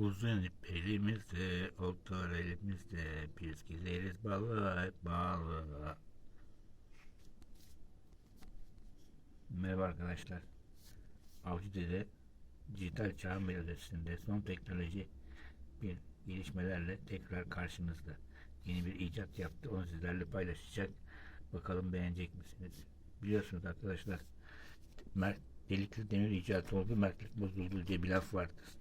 Uzun ip elimizde, oltar elimizde, biz gideriz balığa, balığa. Merhaba arkadaşlar. Avcı Dede dijital çağın belirlisinde son teknoloji bir gelişmelerle tekrar karşınızda. Yeni bir icat yaptı. Onu sizlerle paylaşacak. Bakalım beğenecek misiniz? Biliyorsunuz arkadaşlar Mert delikli demir icat oldu, mertlik bozuldu diye bir laf vardır.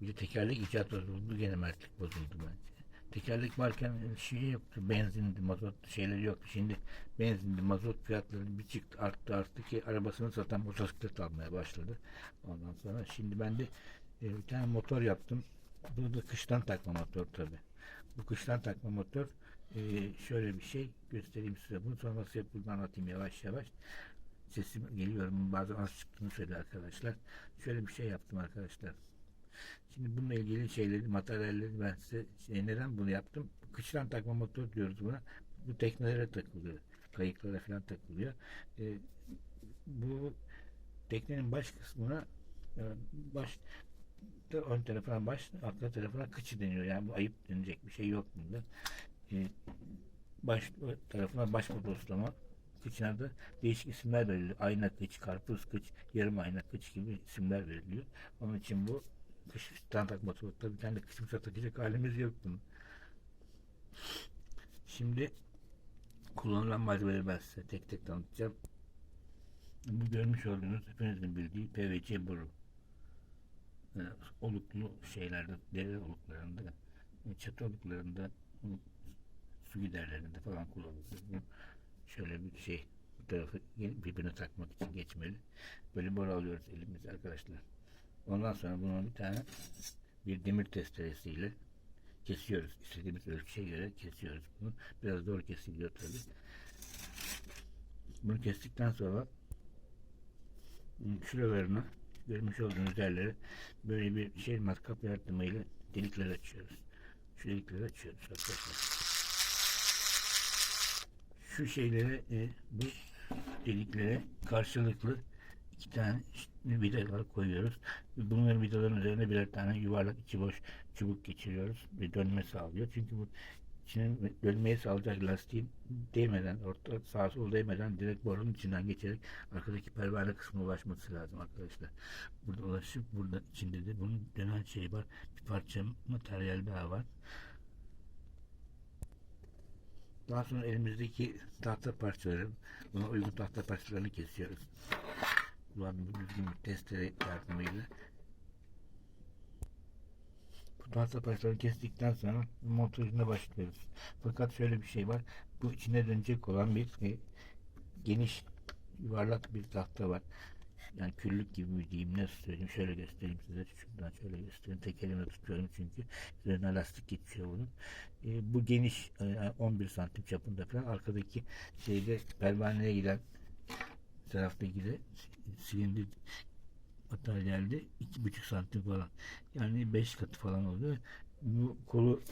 Bir de tekerlek icat bozuldu, gene mertlik bozuldu bence. Tekerlek varken şey yoktu, benzindi, mazot şeyleri yoktu. Şimdi benzindi, mazot fiyatları bir çıktı, arttı arttı ki arabasını satan motosiklet almaya başladı. Ondan sonra şimdi ben de e, bir tane motor yaptım. Bu da kıştan takma motor tabi. Bu kıştan takma motor e, şöyle bir şey göstereyim size. Bunu sonra nasıl yapıldığını anlatayım yavaş yavaş. Sesim geliyor mu? Bazen az çıktığını söyledi arkadaşlar. Şöyle bir şey yaptım arkadaşlar. Şimdi bununla ilgili şeyleri, materyalleri ben size şey, neden bunu yaptım? Kıştan takma motor diyoruz buna. Bu teknelere takılıyor. Kayıklara falan takılıyor. E, bu teknenin baş kısmına e, baş ön tarafına baş, arka tarafına kıçı deniyor. Yani bu ayıp denecek bir şey yok bunda. E, baş tarafına baş motoslama kıçına da değişik isimler veriliyor. Ayna kıç, karpuz kıç, yarım ayna kıç gibi isimler veriliyor. Onun için bu kış standart motorlukta bir tane de kışımıza takacak halimiz yok bunun. Şimdi kullanılan malzemeleri ben size tek tek tanıtacağım. Bu görmüş olduğunuz hepinizin bildiği PVC boru. Ee, oluklu şeylerde, dere oluklarında, çatı oluklarında, oluk- su giderlerinde falan kullanılır. Şöyle bir şey bu tarafı birbirine takmak için geçmeli. Böyle boru alıyoruz elimize arkadaşlar. Ondan sonra bunu bir tane bir demir testeresiyle kesiyoruz. İstediğimiz ölçüye göre kesiyoruz bunu. Biraz zor kesiliyor tabi. Bunu kestikten sonra şuralarını görmüş olduğunuz yerlere böyle bir şey matkap yardımıyla delikler açıyoruz. Şu delikleri açıyoruz arkadaşlar. Şu şeylere e, bu deliklere karşılıklı iki tane vidalar koyuyoruz. Bunların vidaların üzerine birer tane yuvarlak içi boş çubuk geçiriyoruz ve dönme sağlıyor. Çünkü bu içinin dönmeyi sağlayacak lastiğin değmeden, orta sağa sola değmeden direkt borunun içinden geçerek arkadaki pervane kısmına ulaşması lazım arkadaşlar. Burada ulaşıp burada içinde de bunun dönen şey var. Bir parça materyal daha var. Daha sonra elimizdeki tahta parçaları, buna uygun tahta parçalarını kesiyoruz. Kullandığımız düzgün bir testere yardımıyla. Bu tahta parçalarını kestikten sonra montajına başlıyoruz. Fakat şöyle bir şey var. Bu içine dönecek olan bir e, geniş yuvarlak bir tahta var. Yani küllük gibi mi diyeyim nasıl söyleyeyim şöyle göstereyim size şuradan şöyle göstereyim tek elimle tutuyorum çünkü üzerine lastik geçiyor bunun e, bu geniş e, 11 santim çapında falan arkadaki şeyde pervaneye giden taraftaki de silindir materyalde iki buçuk santim falan yani beş katı falan oluyor bu kolu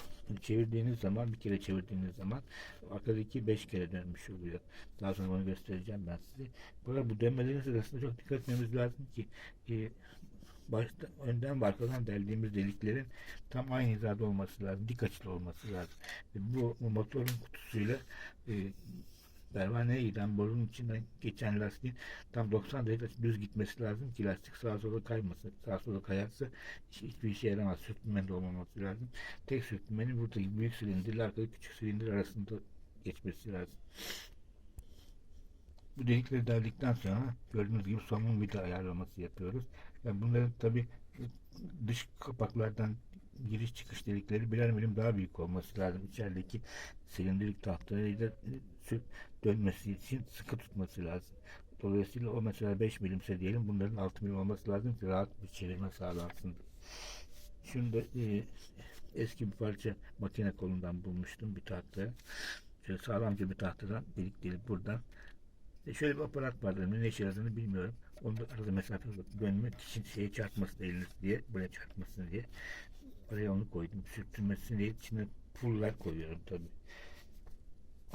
çevirdiğiniz zaman bir kere çevirdiğiniz zaman arkadaki beş kere dönmüş oluyor. Daha sonra onu göstereceğim ben size. Bu arada bu dönmelerin sırasında çok dikkat etmemiz lazım ki e, başta önden ve arkadan deldiğimiz deliklerin tam aynı hizada olması lazım. Dik açılı olması lazım. E, bu, bu motorun kutusuyla e, pervaneye giden borunun içinden geçen lastiğin tam 90 derece düz gitmesi lazım ki lastik sağa sola kaymasın. Sağa sola kayarsa hiç- hiçbir işe yaramaz. Sürtünme de olmaması lazım. Tek sürtünmenin buradaki büyük silindirle arkadaki küçük silindir arasında geçmesi lazım. Bu delikleri deldikten sonra gördüğünüz gibi somun vida ayarlaması yapıyoruz. Yani bunların tabi dış kapaklardan giriş çıkış delikleri birer milim daha büyük olması lazım. İçerideki silindirik tahtayı da sü- dönmesi için sıkı tutması lazım. Dolayısıyla o mesela 5 milimse diyelim bunların 6 milim olması lazım ki rahat bir çevirme sağlansın. Da e, eski bir parça makine kolundan bulmuştum bir tahtaya. Şöyle sağlamca bir tahtadan delik delip buradan e şöyle bir aparat vardı. Ne işe yaradığını bilmiyorum. Onu da arada mesafe dönmek için şeye çarpmasın eliniz diye. Buraya çarpmasın diye. Oraya onu koydum. Sürtünmesin diye içine pullar koyuyorum tabi.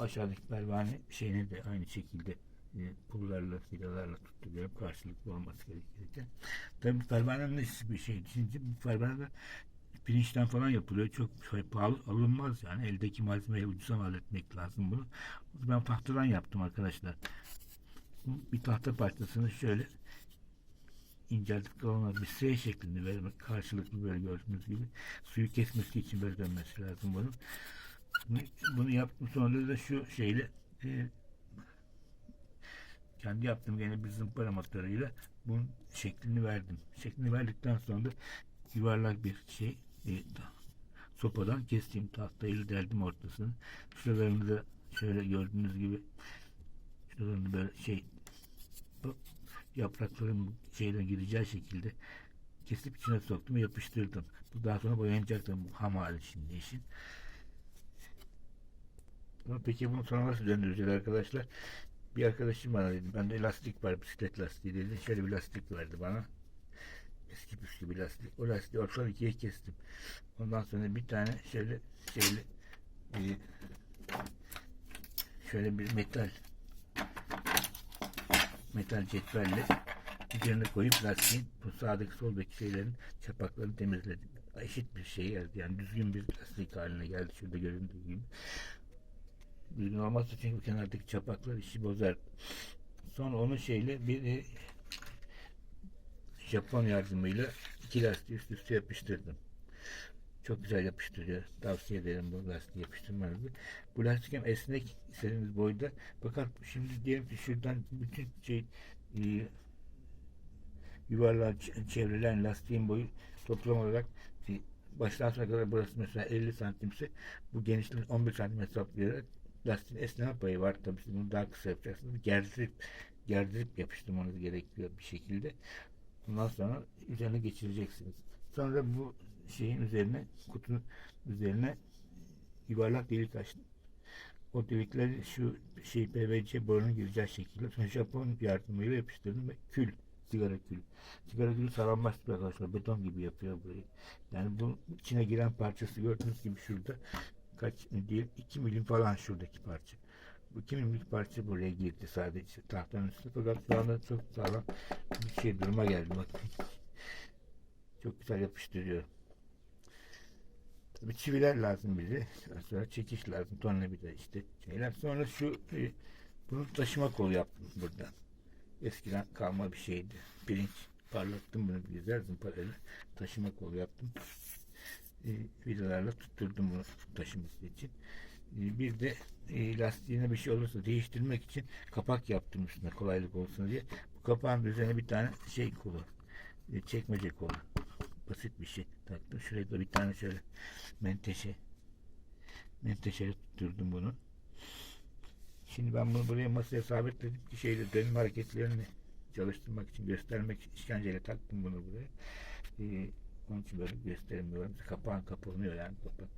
Aşağıdaki pervane şeyini de aynı şekilde e, pullarla, vidalarla tutturuyorum karşılıklı olması gerekirken. Tabii pervanenin de bir şey. Şimdi pervane pirinçten falan yapılıyor. Çok şey, pahalı alınmaz yani. Eldeki malzemeyi ucuza mal etmek lazım bunu. Ben tahtadan yaptım arkadaşlar. Bir tahta parçasını şöyle inceltip kalana bir S şeklinde vermek karşılıklı böyle gördüğünüz gibi suyu kesmesi için böyle dönmesi lazım bunun. Bunu, yaptım sonra da şu şeyle e, kendi yaptığım gene bir zımpara motoruyla bunun şeklini verdim. Şeklini verdikten sonra da yuvarlak bir şey e, sopadan kestiğim tahtayla deldim ortasını. Şuralarını da şöyle gördüğünüz gibi şuralarını böyle şey yaprakların şeyden gireceği şekilde kesip içine soktum ve yapıştırdım. Bu daha sonra boyanacaktı bu ham hali şimdi işin. Peki bunu sonra nasıl döndüreceğiz arkadaşlar? Bir arkadaşım bana dedi. Bende lastik var bisiklet lastiği dedi. Şöyle bir lastik verdi bana. Eski püskü bir lastik. O lastiği ortadan ikiye kestim. Ondan sonra bir tane şöyle şöyle e, şöyle bir metal metal cetvelle üzerine koyup lastiğin bu sağdaki soldaki şeylerin çapaklarını temizledim. Eşit bir şey geldi. Yani düzgün bir lastik haline geldi. Şurada göründüğü gibi. Düzgün olmazsa çünkü kenardaki çapaklar işi bozar. Sonra onu şeyle bir Japon yardımıyla iki lastiği üst üste yapıştırdım. Çok güzel yapıştırıyor. Tavsiye ederim bu lastiği yapıştırmanızı. Bu lastik hem esnek istediğiniz boyda. Fakat şimdi diyelim ki şuradan bütün şey e, yuvarlağa ç- çevrilen lastiğin boyu toplam olarak e, baştan sona kadar burası mesela 50 santimse bu genişliğini 11 santim hesaplayarak lastiğin esneme payı var. Tabii siz bunu daha kısa yapacaksınız. Gerdirip gerdirip yapıştırmanız gerekiyor bir şekilde. Ondan sonra üzerine geçireceksiniz. Sonra bu şeyin üzerine kutunun üzerine yuvarlak delik açtım. O delikleri şu şey PVC borunun gireceği şekilde sonra Japon yardımıyla yapıştırdım ve kül sigara külü. Sigara külü sağlamlaştırıyor arkadaşlar. Beton gibi yapıyor burayı. Yani bu içine giren parçası gördüğünüz gibi şurada kaç değil 2 milim falan şuradaki parça. Bu 2 milimlik parça buraya girdi sadece tahtanın üstüne. Fakat şu anda çok sağlam bir şey duruma geldi. Bakın. Çok güzel yapıştırıyor. Tabii çiviler lazım bize. Sonra çekiş lazım. Tornavida işte şeyler. Sonra şu e, bunu taşıma kolu yaptım buradan. Eskiden kalma bir şeydi. Pirinç parlattım bunu bir güzel zımparayla. Taşıma kolu yaptım. E, vidalarla tutturdum bunu taşıması için. E, bir de e, lastiğine bir şey olursa değiştirmek için kapak yaptım üstüne kolaylık olsun diye. Bu kapağın üzerine bir tane şey kolu. e, çekmece kolu. Basit bir şey taktım. Şuraya da bir tane şöyle menteşe menteşeyle tutturdum bunu. Şimdi ben bunu buraya masaya sabitledim ki şeyde dönüm hareketlerini çalıştırmak için göstermek işkenceyle taktım bunu buraya. Ee, onun için böyle gösteremiyorum. Kapağın kapanıyor yani kapak.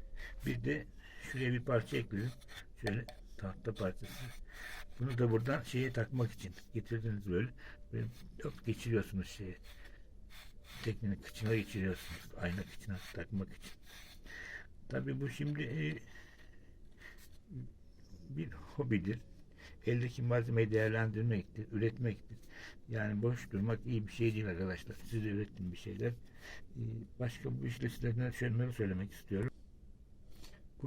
Bir de şuraya bir parça ekledim. Şöyle tahta parçası. Bunu da buradan şeye takmak için getirdiniz böyle. Böyle geçiriyorsunuz şeye. Teknenin kıçına geçiriyorsunuz. Ayna kıçına takmak için. Tabii bu şimdi e, bir hobidir. Eldeki malzemeyi değerlendirmektir, üretmektir. Yani boş durmak iyi bir şey değil arkadaşlar. Siz de ürettin bir şeyler. Ee, Başka bu işle size şunları söylemek istiyorum.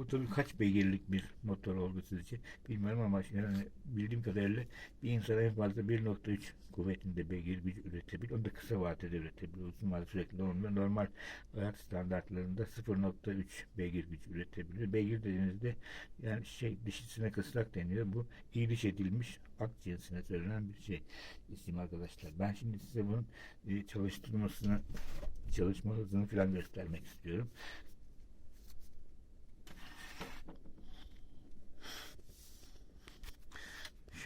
Tabii kaç beygirlik bir motor oldu sizce? Bilmiyorum ama yani bildiğim kadarıyla bir insan en fazla 1.3 kuvvetinde beygir gücü üretebilir. Onu da kısa vadede üretebilir. Uzun vadede sürekli olmuyor. Normal hayat standartlarında 0.3 beygir gücü üretebilir. Beygir dediğinizde yani şey dişisine kısrak deniyor. Bu iriş edilmiş ak cinsine söylenen bir şey isim arkadaşlar. Ben şimdi size bunun e, çalıştırmasını çalışma hızını falan göstermek istiyorum.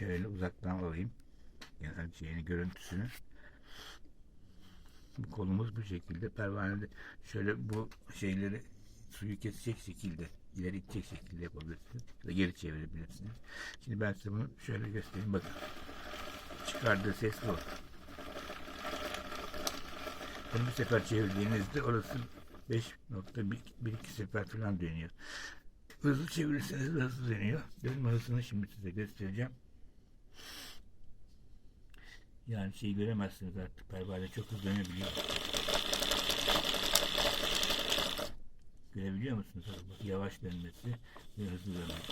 Şöyle uzaktan alayım. Genel şeyini görüntüsünü. Bu kolumuz bu şekilde. Pervanede şöyle bu şeyleri suyu kesecek şekilde ileri itecek şekilde yapabilirsiniz. Ya da geri çevirebilirsiniz. Şimdi ben size bunu şöyle göstereyim. Bakın. Çıkardığı ses bu. Bunu bir sefer çevirdiğinizde orası 5.1 sefer falan dönüyor. Hızlı çevirirseniz hızlı dönüyor. Dönme hızını şimdi size göstereceğim. Yani şeyi göremezsiniz artık. Pervane çok hızlı dönebiliyor. Görebiliyor musunuz? Bak, yavaş dönmesi ve hızlı dönmesi.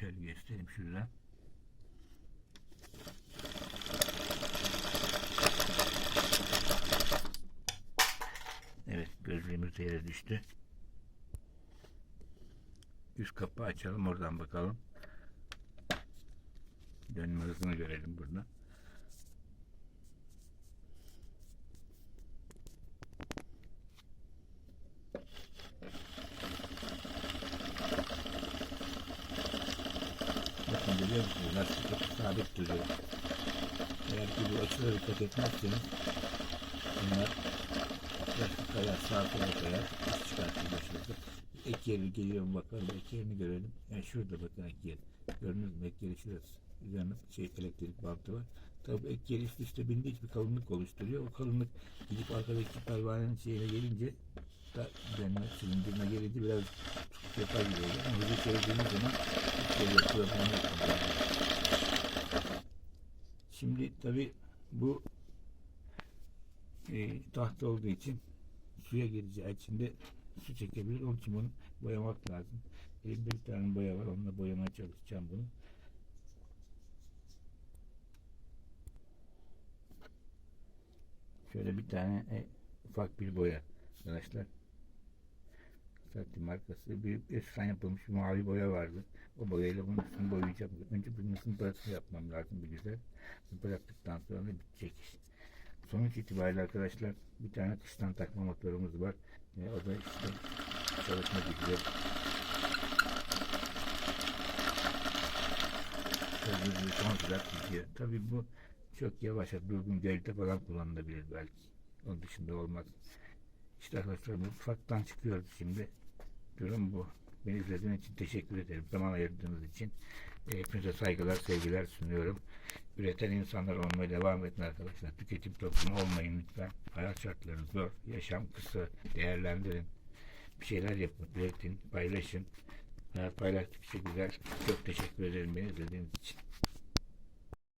Şöyle göstereyim şuradan. Evet gözlüğümüz yere düştü. Üst kapağı açalım oradan bakalım. Dönme hızını görelim burada. Bakın görüyor musunuz? Lastik hep sabit duruyor. Eğer ki bu açılara dikkat etmezseniz bunlar lastik kayar, sağa sola kayar, iş çıkartır başınıza. Ek yeri geliyor bakalım, ek yerini görelim. Yani şurada bakın ek yeri. Gördünüz mü ek yeri şurası. Üzerinde şey elektrik bantı var. Tabi ek yeri üst üste binde hiçbir kalınlık oluşturuyor. O kalınlık gidip arkadaki pervanenin şeyine gelince da dönme silindirine gelince biraz yapar gibi oluyor. Ama hızlı çevirdiğiniz zaman problem yok. Şimdi tabi bu e, tahta olduğu için suya gireceği için de su çekebilir. Onun için bunu boyamak lazım. Elimde bir tane boya var. Onunla boyamaya çalışacağım bunu. Şöyle bir tane e, ufak bir boya arkadaşlar. Sati markası bir eskiden yapılmış bir mavi boya vardı. O boyayla bunun üstünü boyayacağım. Önce bunun zımparatısı yapmam lazım bir güzel. Zımparattıktan sonra bitecek iş. Sonuç itibariyle arkadaşlar bir tane kıştan takma motorumuz var. E, da işte çalışmak üzere. Hızlı son sürat gidiyor. Tabii bu çok yavaş, durgun gölde falan kullanılabilir belki. Onun dışında olmaz. İşte arkadaşlar bu ufaktan çıkıyoruz şimdi. Durum bu. Beni izlediğiniz için teşekkür ederim. Zaman ayırdığınız için. E, Hepinize saygılar, sevgiler sunuyorum. Üreten insanlar olmaya devam edin arkadaşlar. Tüketim toplumu olmayın lütfen. Hayat şartları zor. Yaşam kısa. Değerlendirin. Bir şeyler yapın. Üretin. Paylaşın. Hayat paylaştıkça güzel. Çok teşekkür ederim beni izlediğiniz için.